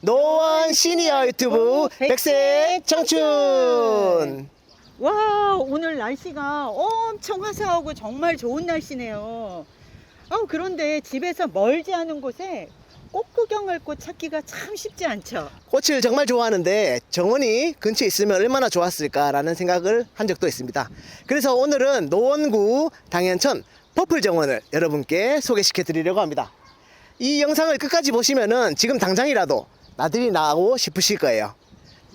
노원 시니어 유튜브 백세 청춘. 와 오늘 날씨가 엄청 화사하고 정말 좋은 날씨네요. 아 그런데 집에서 멀지 않은 곳에 꽃 구경할 곳 찾기가 참 쉽지 않죠. 꽃을 정말 좋아하는데 정원이 근처에 있으면 얼마나 좋았을까라는 생각을 한 적도 있습니다. 그래서 오늘은 노원구 당연천 퍼플 정원을 여러분께 소개시켜 드리려고 합니다. 이 영상을 끝까지 보시면은 지금 당장이라도 나들이 나고 싶으실 거예요.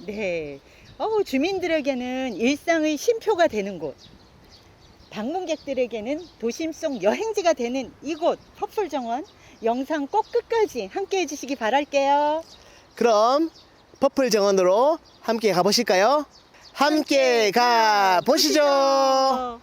네. 어, 주민들에게는 일상의 쉼표가 되는 곳. 방문객들에게는 도심 속 여행지가 되는 이곳 퍼플 정원 영상 꼭 끝까지 함께 해주시기 바랄게요. 그럼 퍼플 정원으로 함께 가보실까요? 함께 가 보시죠.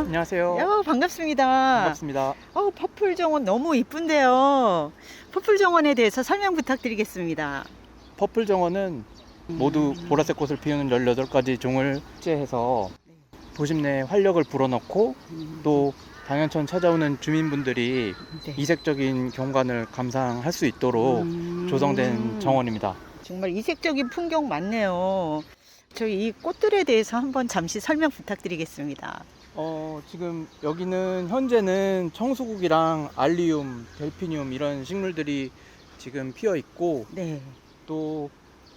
안녕하세요. 야, 반갑습니다. 반갑습니다. 어, 퍼플 정원 너무 이쁜데요. 퍼플 정원에 대해서 설명 부탁드리겠습니다. 퍼플 정원은 모두 보라색 꽃을 피우는 18가지 종을 축제해서 도심 내 활력을 불어넣고 또 당연천 찾아오는 주민분들이 네. 이색적인 경관을 감상할 수 있도록 음. 조성된 정원입니다. 정말 이색적인 풍경 많네요. 저희 이 꽃들에 대해서 한번 잠시 설명 부탁드리겠습니다. 어, 지금 여기는 현재는 청수국이랑 알리움, 델피늄 이런 식물들이 지금 피어 있고 네. 또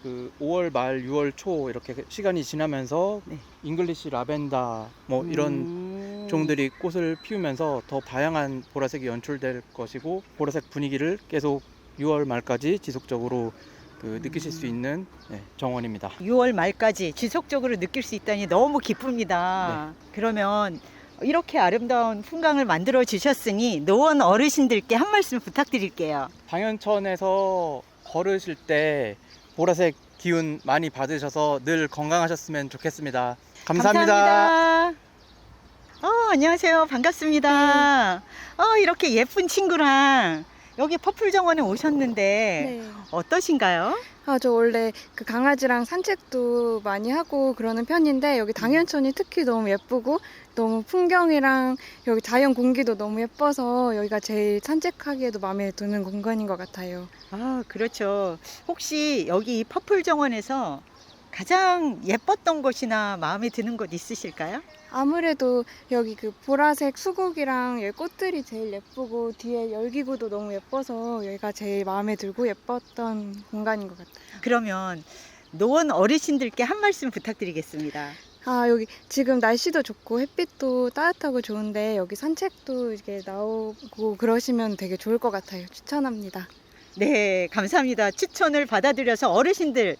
그 5월 말 6월 초 이렇게 시간이 지나면서 네. 잉글리시 라벤더 뭐 이런 음. 종들이 꽃을 피우면서 더 다양한 보라색이 연출될 것이고 보라색 분위기를 계속 6월 말까지 지속적으로 그 느끼실 수 있는 네, 정원입니다. 6월 말까지 지속적으로 느낄 수 있다니 너무 기쁩니다. 네. 그러면 이렇게 아름다운 풍광을 만들어 주셨으니 노원 어르신들께 한 말씀 부탁드릴게요. 당연천에서 걸으실 때 보라색 기운 많이 받으셔서 늘 건강하셨으면 좋겠습니다. 감사합니다. 감사합니다. 어, 안녕하세요. 반갑습니다. 어, 이렇게 예쁜 친구랑 여기 퍼플 정원에 오셨는데 네. 어떠신가요? 아, 저 원래 그 강아지랑 산책도 많이 하고 그러는 편인데 여기 당연천이 특히 너무 예쁘고 너무 풍경이랑 여기 자연 공기도 너무 예뻐서 여기가 제일 산책하기에도 마음에 드는 공간인 것 같아요. 아, 그렇죠. 혹시 여기 이 퍼플 정원에서 가장 예뻤던 곳이나 마음에 드는 곳 있으실까요? 아무래도 여기 그 보라색 수국이랑 여기 꽃들이 제일 예쁘고 뒤에 열기구도 너무 예뻐서 여기가 제일 마음에 들고 예뻤던 공간인 것 같아요. 그러면 노원 어르신들께 한 말씀 부탁드리겠습니다. 아, 여기 지금 날씨도 좋고 햇빛도 따뜻하고 좋은데 여기 산책도 이렇게 나오고 그러시면 되게 좋을 것 같아요. 추천합니다. 네, 감사합니다. 추천을 받아들여서 어르신들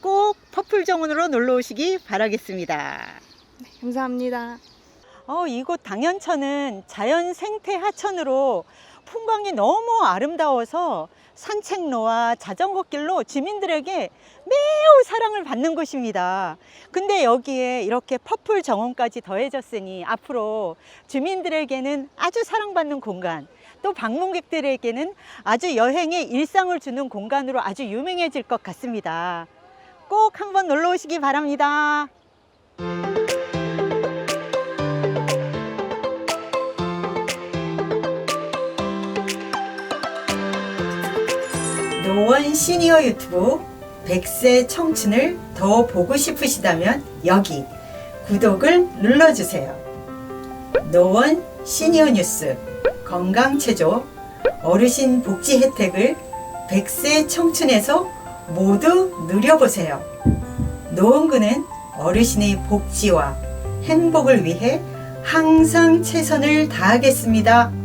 꼭 퍼플 정원으로 놀러 오시기 바라겠습니다. 감사합니다. 어, 이곳 당연천은 자연 생태 하천으로 풍광이 너무 아름다워서 산책로와 자전거 길로 주민들에게 매우 사랑을 받는 곳입니다. 근데 여기에 이렇게 퍼플 정원까지 더해졌으니 앞으로 주민들에게는 아주 사랑받는 공간, 또 방문객들에게는 아주 여행의 일상을 주는 공간으로 아주 유명해질 것 같습니다. 꼭 한번 놀러 오시기 바랍니다. 노원 시니어 유튜브 100세 청춘을 더 보고 싶으시다면 여기 구독을 눌러주세요. 노원 시니어 뉴스 건강체조 어르신 복지 혜택을 100세 청춘에서 모두 누려보세요. 노원구는 어르신의 복지와 행복을 위해 항상 최선을 다하겠습니다.